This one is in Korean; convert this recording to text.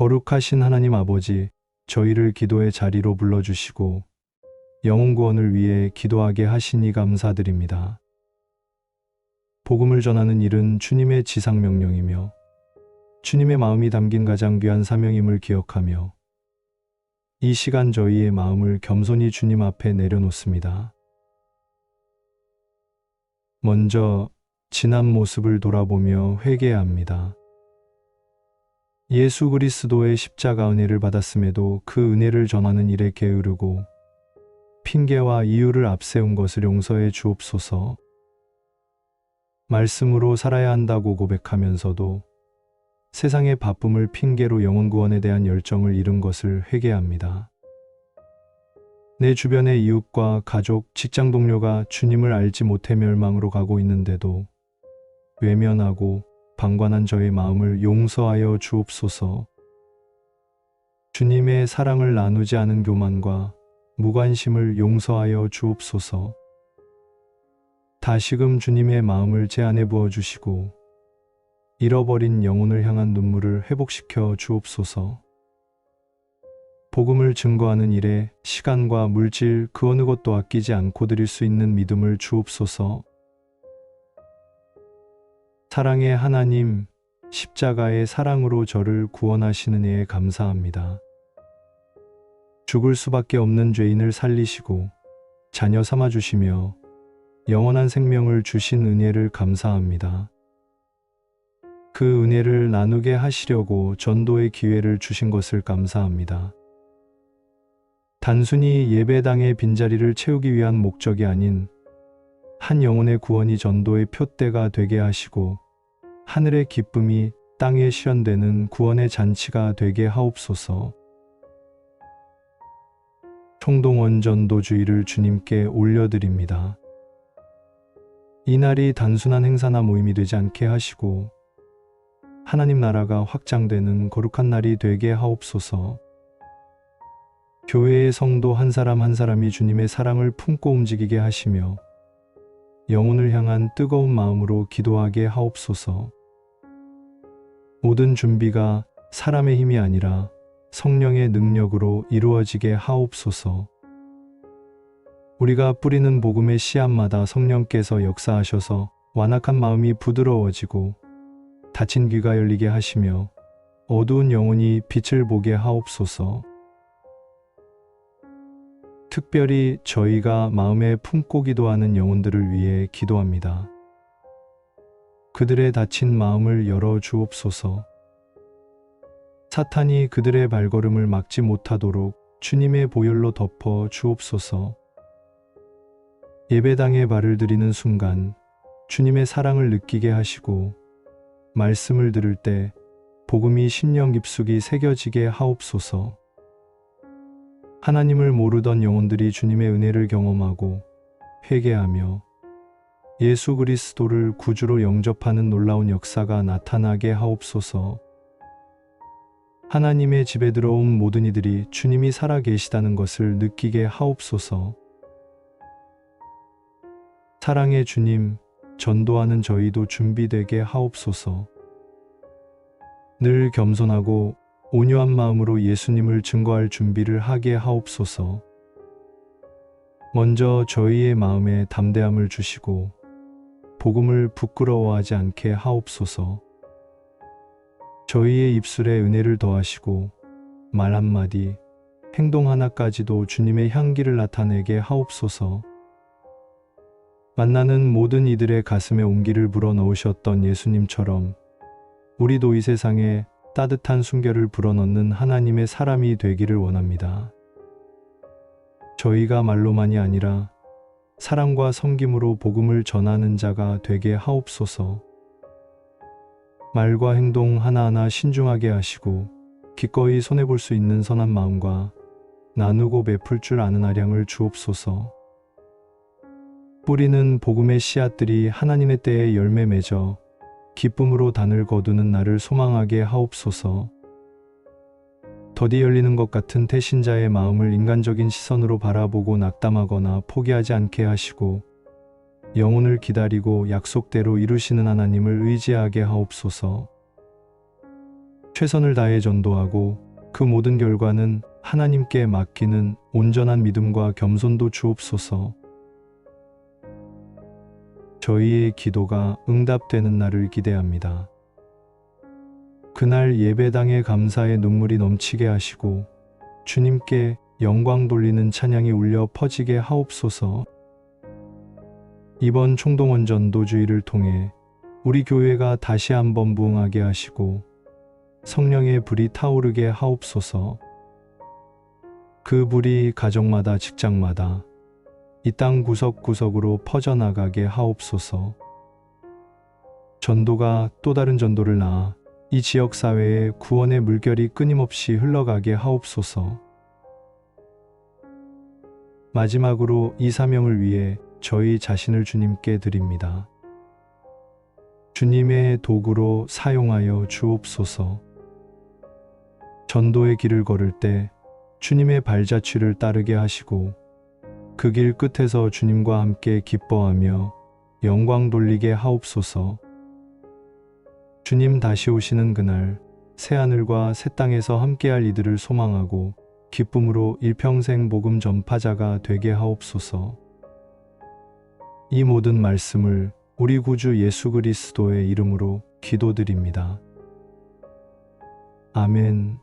거룩하신 하나님 아버지, 저희를 기도의 자리로 불러주시고 영혼 구원을 위해 기도하게 하시니 감사드립니다. 복음을 전하는 일은 주님의 지상 명령이며 주님의 마음이 담긴 가장 귀한 사명임을 기억하며 이 시간 저희의 마음을 겸손히 주님 앞에 내려놓습니다. 먼저 지난 모습을 돌아보며 회개합니다. 예수 그리스도의 십자가 은혜를 받았음에도 그 은혜를 전하는 일에 게으르고 핑계와 이유를 앞세운 것을 용서해 주옵소서. 말씀으로 살아야 한다고 고백하면서도 세상의 바쁨을 핑계로 영혼 구원에 대한 열정을 잃은 것을 회개합니다. 내 주변의 이웃과 가족, 직장 동료가 주님을 알지 못해 멸망으로 가고 있는데도 외면하고 방관한 저의 마음을 용서하여 주옵소서. 주님의 사랑을 나누지 않은 교만과 무관심을 용서하여 주옵소서. 다시금 주님의 마음을 제 안에 부어 주시고 잃어버린 영혼을 향한 눈물을 회복시켜 주옵소서. 복음을 증거하는 일에 시간과 물질 그 어느 것도 아끼지 않고 드릴 수 있는 믿음을 주옵소서. 사랑의 하나님, 십자가의 사랑으로 저를 구원하시는 이에 감사합니다. 죽을 수밖에 없는 죄인을 살리시고 자녀 삼아 주시며 영원한 생명을 주신 은혜를 감사합니다. 그 은혜를 나누게 하시려고 전도의 기회를 주신 것을 감사합니다. 단순히 예배당의 빈자리를 채우기 위한 목적이 아닌 한 영혼의 구원이 전도의 표대가 되게 하시고 하늘의 기쁨이 땅에 실현되는 구원의 잔치가 되게 하옵소서. 총동원 전도주의를 주님께 올려드립니다. 이날이 단순한 행사나 모임이 되지 않게 하시고 하나님 나라가 확장되는 거룩한 날이 되게 하옵소서. 교회의 성도 한 사람 한 사람이 주님의 사랑을 품고 움직이게 하시며 영혼을 향한 뜨거운 마음으로 기도하게 하옵소서. 모든 준비가 사람의 힘이 아니라 성령의 능력으로 이루어지게 하옵소서. 우리가 뿌리는 복음의 씨앗마다 성령께서 역사하셔서 완악한 마음이 부드러워지고 닫힌 귀가 열리게 하시며 어두운 영혼이 빛을 보게 하옵소서. 특별히 저희가 마음에 품고 기도하는 영혼들을 위해 기도합니다. 그들의 닫힌 마음을 열어 주옵소서. 사탄이 그들의 발걸음을 막지 못하도록 주님의 보혈로 덮어 주옵소서. 예배당에 발을 들이는 순간 주님의 사랑을 느끼게 하시고 말씀을 들을 때 복음이 심령 깊숙이 새겨지게 하옵소서. 하나님을 모르던 영혼들이 주님의 은혜를 경험하고 회개하며 예수 그리스도를 구주로 영접하는 놀라운 역사가 나타나게 하옵소서. 하나님의 집에 들어온 모든 이들이 주님이 살아 계시다는 것을 느끼게 하옵소서. 사랑의 주님, 전도하는 저희도 준비되게 하옵소서. 늘 겸손하고 온유한 마음으로 예수님을 증거할 준비를 하게 하옵소서. 먼저 저희의 마음에 담대함을 주시고 복음을 부끄러워하지 않게 하옵소서. 저희의 입술에 은혜를 더하시고 말 한마디, 행동 하나까지도 주님의 향기를 나타내게 하옵소서. 만나는 모든 이들의 가슴에 온기를 불어 넣으셨던 예수님처럼 우리도 이 세상에 따뜻한 순결을 불어넣는 하나님의 사람이 되기를 원합니다. 저희가 말로만이 아니라 사랑과 섬김으로 복음을 전하는 자가 되게 하옵소서. 말과 행동 하나하나 신중하게 하시고 기꺼이 손해볼 수 있는 선한 마음과 나누고 베풀 줄 아는 아량을 주옵소서. 뿌리는 복음의 씨앗들이 하나님의 때에 열매 맺어 기쁨으로 단을 거두는 날을 소망하게 하옵소서. 더디 열리는 것 같은 태신자의 마음을 인간적인 시선으로 바라보고 낙담하거나 포기하지 않게 하시고 영혼을 기다리고 약속대로 이루시는 하나님을 의지하게 하옵소서. 최선을 다해 전도하고 그 모든 결과는 하나님께 맡기는 온전한 믿음과 겸손도 주옵소서. 저희의 기도가 응답되는 날을 기대합니다. 그날 예배당에 감사의 눈물이 넘치게 하시고 주님께 영광 돌리는 찬양이 울려 퍼지게 하옵소서. 이번 총동원 전도주의를 통해 우리 교회가 다시 한번 부흥하게 하시고 성령의 불이 타오르게 하옵소서. 그 불이 가정마다 직장마다 이 땅 구석구석으로 퍼져나가게 하옵소서. 전도가 또 다른 전도를 낳아 이 지역 사회에 구원의 물결이 끊임없이 흘러가게 하옵소서. 마지막으로 이 사명을 위해 저희 자신을 주님께 드립니다. 주님의 도구로 사용하여 주옵소서. 전도의 길을 걸을 때 주님의 발자취를 따르게 하시고 그 길 끝에서 주님과 함께 기뻐하며 영광 돌리게 하옵소서. 주님 다시 오시는 그날 새 하늘과 새 땅에서 함께할 이들을 소망하고 기쁨으로 일평생 복음 전파자가 되게 하옵소서. 이 모든 말씀을 우리 구주 예수 그리스도의 이름으로 기도드립니다. 아멘.